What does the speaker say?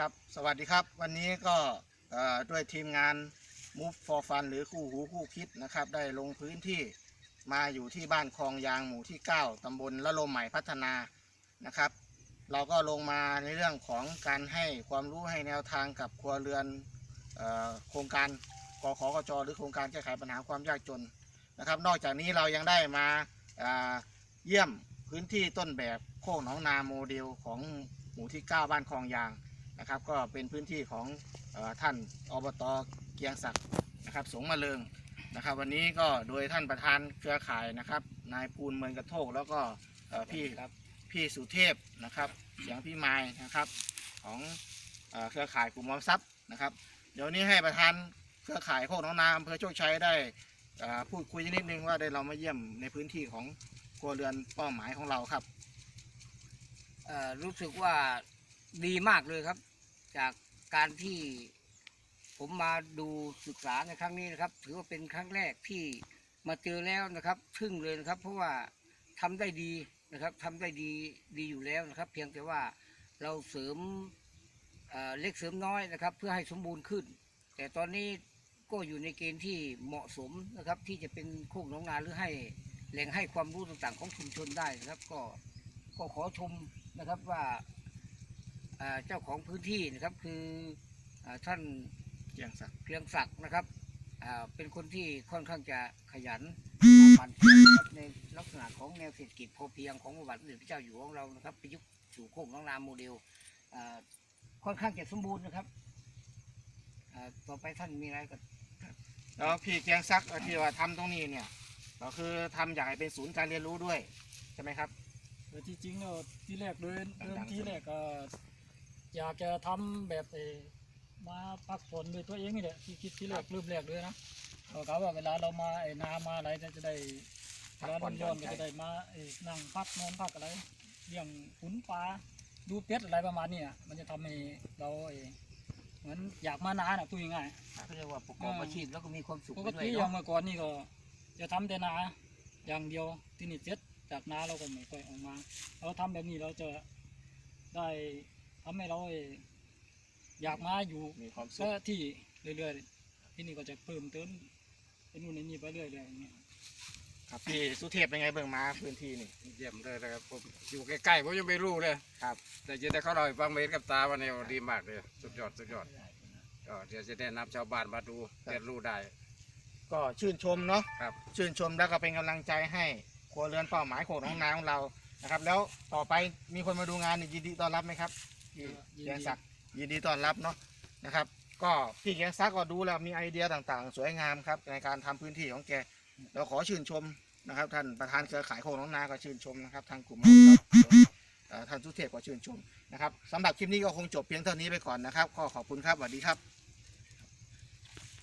ครับ สวัสดีครับ วันนี้ก็ด้วยทีมงาน Move for Fun หรือคู่หูคู่คิดนะครับ ได้ลงพื้นที่มาอยู่ที่บ้านคลองยางหมู่ที่ 9ตำบลละลมใหม่พัฒนานะครับ เราก็ลงมาในเรื่องของการให้ความรู้ให้แนวทางกับครัวเรือนออโครงการกขกจหรือโครงการแก้ไขปัญหาความยากจนนะครับ นอกจากนี้เรายังได้มาอ่าเยี่ยมพื้นที่ต้นแบบโคกหนองนาโมเดลของหมู่ที่ 9 บ้านคลองยาง นะครับ ก็เป็นพื้นที่ของเออท่านอบตเกียงศักดิ์นะครับสงมาเริงนะครับ วันนี้ก็โดยท่านประธานเครือข่ายนะครับนายภูลเมืองกระโทกแล้วก็เอ่อพี่พี่สุเทพนะครับเสียงพี่ไม้นะครับของเออเครือข่ายกลุ่มออมทรัพย์นะครับ เดี๋ยวนี้ให้ประธานเครือข่ายโคกหน้องนาอำเภอโชคชัยได้เอ่อพูดคุยนิดนึงว่าได้เรามาเยี่ยมในพื้นที่ของครัวเรือนเป้าหมายของเราครับเอ่อรู้สึกว่า ดีมากเลยครับ จากการที่ผมมาดูศึกษาในครั้งนี้นะครับ ถือว่าเป็นครั้งแรกที่มาเจอแล้วนะครับทึ่งเลยนะครับ เพราะว่าทำได้ดีนะครับทำได้ดีดีอยู่แล้วนะครับ เพียงแต่ว่าเราเสริมเล็กเสริมน้อยนะครับ เพื่อให้สมบูรณ์ขึ้น แต่ตอนนี้ก็อยู่ในเกณฑ์ที่เหมาะสมนะครับ ที่จะเป็นโคกหนองนาหรือให้แหล่งให้ความรู้ต่างๆ ของชุมชนได้นะครับ ก็ก็ขอชมนะครับว่า เจ้าของพื้นที่นะครับคืออาท่านเกียงศักดิ์เพียงศักดิ์นะครับอ่าเป็นคนที่ค่อนข้างจะขยันหมั่นเพียรนะครับในลักษณะของแนวเศรษฐกิจพอเพียงของพระบาทสมเด็จพระเจ้าอยู่หัวของเรานะครับประยุกต์สู่โคกน้องนามโมเดลอ่าค่อนข้างจะสมบูรณ์นะครับอ่าต่อไปท่านมีอะไรก็แล้วพี่เกียงศักดิ์ที่ว่าทำตรงนี้เนี่ยก็คือทำอยากให้เป็นศูนย์การเรียนรู้ด้วยใช่ไหมครับเออที่จริงเนอะที่แรกเลยดังๆเริ่มที่แรกก็ อยากจะทำแบบเออมาพักผ่อนด้วยตัวเองนี่แหละที่คิดที่แรกเริ่มแรกเลยนะก็กะว่าเวลาเรามาไอ้นามาอะไรจะได้เวลาเราย้อนก็จะได้มาไอ้นั่งพักนอนพักอะไรเลี้ยงขุนปลาดูเป็ดอะไรประมาณเนี้ยมันจะทำให้เราไอ้เหมือนอยากมานานอะพูดง่ายๆเขาเรียกว่าประกอบอืมอาชีพแล้วก็มีความสุขปไปกด้วยติอเนาะย่างเมื่อก่อนนี่ก็ จะทำแต่นาอย่างเดียวที่นี่เสร็จจากนาเราก็ไม่ค่อยออกมา เราทำแบบนี้เราจะได้ ทำให้เราอยากมาอยู่มีความสุก็ขที่เรื่อยๆ ที่นี่ก็จะเพิ่มเติมเป็นนู่นนี่ไปเรื่อยๆอย่างเงี้ยครับพี่สุเทพเป็นไงเบิ่งมาพื้นที่นี่เยี่ยมเลยนะครับผมอยู่ใกล้ๆผมยังไม่รู้เลยครับ แต่จะได้เขาเราให้ฟังเมตรกับตาวันนี้ดีมากเลยสุดยอดสุดยอดก็เดี๋ยวจะได้นำชาวบ้านมาดูเรียนรู้ได้ ก็ชื่นชมเนาะครับ ชื่นชมแล้วก็เป็นกำลังใจให้ครัวเรือนเป้าหมายของน้องนาของเรานะครับ แล้วต่อไปมีคนมาดูงานนี่ยินดีต้อนรับไหมครับ พี่เกียงศักดิ์ยินดีต้อนรับเนาะนะครับ ก็พี่เกียงศักดิ์ก็ดูแล้วมีไอเดียต่างๆ สวยงามครับในการทำพื้นที่ของแกเราขอชื่นชมนะครับ ท่านประธานเครือข่ายโคกน้องนาก็ชื่นชมนะครับ ทางกลุ่มท่านสุเทพก็ชื่นชมนะครับสำหรับคลิปนี้ก็คงจบเพียงเท่านี้ไปก่อนนะครับ ก็ขอบคุณครับสวัสดีครับ